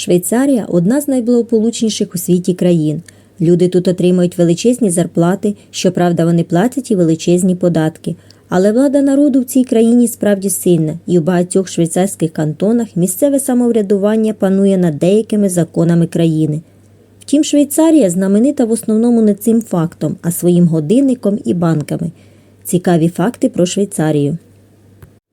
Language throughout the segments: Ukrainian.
Швейцарія одна з найблагополучніших у світі країн. Люди тут отримують величезні зарплати, щоправда, вони платять і величезні податки. Але влада народу в цій країні справді сильна, і в багатьох швейцарських кантонах місцеве самоврядування панує над деякими законами країни. Втім, Швейцарія знаменита в основному не цим фактом, а своїм годинником і банками. Цікаві факти про Швейцарію.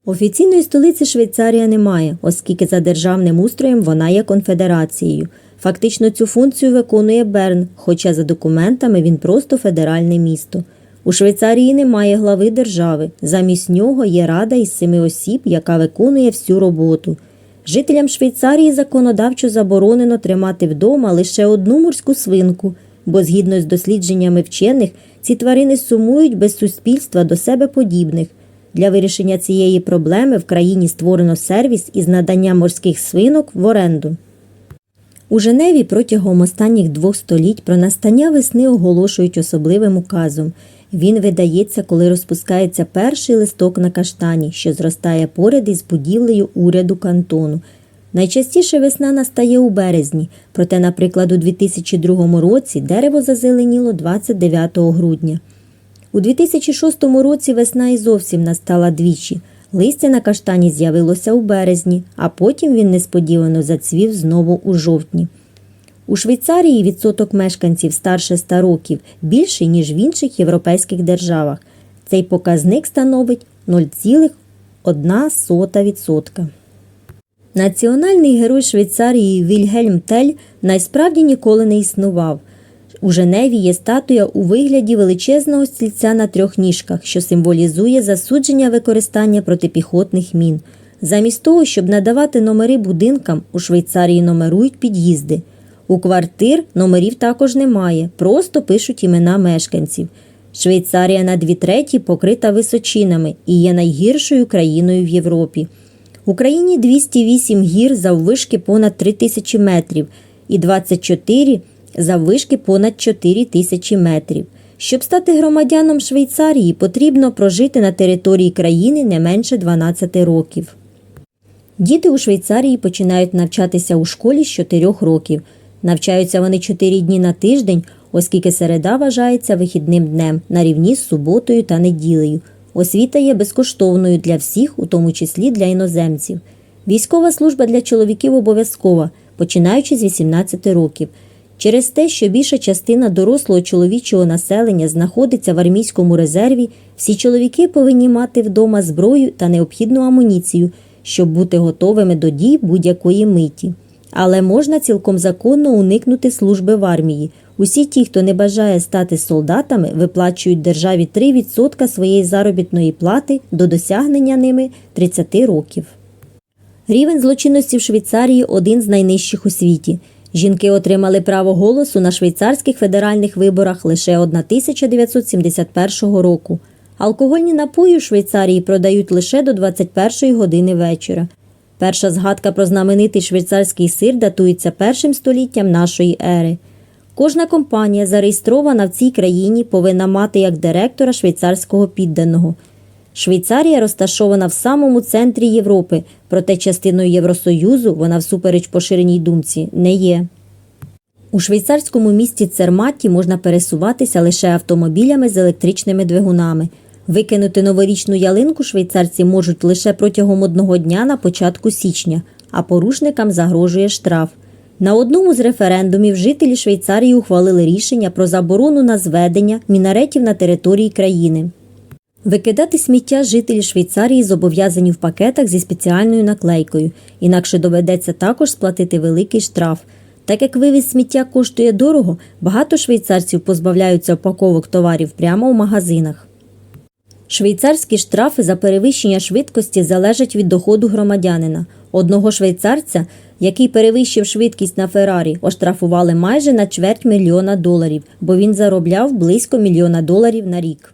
Офіційної столиці Швейцарія немає, оскільки за державним устроєм вона є конфедерацією. Фактично цю функцію виконує Берн, хоча за документами він просто федеральне місто. У Швейцарії немає глави держави. Замість нього є рада із семи осіб, яка виконує всю роботу. Жителям Швейцарії законодавчо заборонено тримати вдома лише одну морську свинку, бо згідно з дослідженнями вчених, ці тварини сумують без суспільства до себе подібних. Для вирішення цієї проблеми в країні створено сервіс із надання морських свинок в оренду. У Женеві протягом останніх двох століть про настання весни оголошують особливим указом. Він видається, коли розпускається перший листок на каштані, що зростає поряд із будівлею уряду кантону. Найчастіше весна настає у березні, проте, наприклад, у 2002 році дерево зазеленіло 29 грудня. У 2006 році весна і зовсім настала двічі. Листя на каштані з'явилося у березні, а потім він несподівано зацвів знову у жовтні. У Швейцарії відсоток мешканців старше 100 років більший, ніж в інших європейських державах. Цей показник становить 0,1%. Національний герой Швейцарії Вільгельм Тель найсправді ніколи не існував. У Женеві є статуя у вигляді величезного стільця на трьох ніжках, що символізує засудження використання протипіхотних мін. Замість того, щоб надавати номери будинкам, у Швейцарії номерують під'їзди. У квартир номерів також немає, просто пишуть імена мешканців. Швейцарія на дві треті покрита височинами і є найгіршою країною в Європі. В Україні 208 гір заввишки понад 3000 метрів і 24 заввишки понад 4 тисячі метрів. Щоб стати громадяном Швейцарії, потрібно прожити на території країни не менше 12 років. Діти у Швейцарії починають навчатися у школі з 4 років. Навчаються вони 4 дні на тиждень, оскільки середа вважається вихідним днем на рівні з суботою та неділею. Освіта є безкоштовною для всіх, у тому числі для іноземців. Військова служба для чоловіків обов'язкова, починаючи з 18 років. Через те, що більша частина дорослого чоловічого населення знаходиться в армійському резерві, всі чоловіки повинні мати вдома зброю та необхідну амуніцію, щоб бути готовими до дій будь-якої миті. Але можна цілком законно уникнути служби в армії. Усі ті, хто не бажає стати солдатами, виплачують державі 3% своєї заробітної плати до досягнення ними 30 років. Рівень злочинності в Швейцарії один з найнижчих у світі. Жінки отримали право голосу на швейцарських федеральних виборах лише 1971 року. Алкогольні напої в Швейцарії продають лише до 21 години вечора. Перша згадка про знаменитий швейцарський сир датується першим століттям нашої ери. Кожна компанія, зареєстрована в цій країні, повинна мати як директора швейцарського підданого. Швейцарія розташована в самому центрі Європи, проте частиною Євросоюзу вона всупереч поширеній думці не є. У швейцарському місті Церматті можна пересуватися лише автомобілями з електричними двигунами. Викинути новорічну ялинку швейцарці можуть лише протягом одного дня на початку січня, а порушникам загрожує штраф. На одному з референдумів жителі Швейцарії ухвалили рішення про заборону на зведення мінаретів на території країни. Викидати сміття жителі Швейцарії зобов'язані в пакетах зі спеціальною наклейкою, інакше доведеться також сплатити великий штраф. Так як вивіз сміття коштує дорого, багато швейцарців позбавляються упаковок товарів прямо в магазинах. Швейцарські штрафи за перевищення швидкості залежать від доходу громадянина. Одного швейцарця, який перевищив швидкість на Феррарі, оштрафували майже на чверть мільйона доларів, бо він заробляв близько мільйона доларів на рік.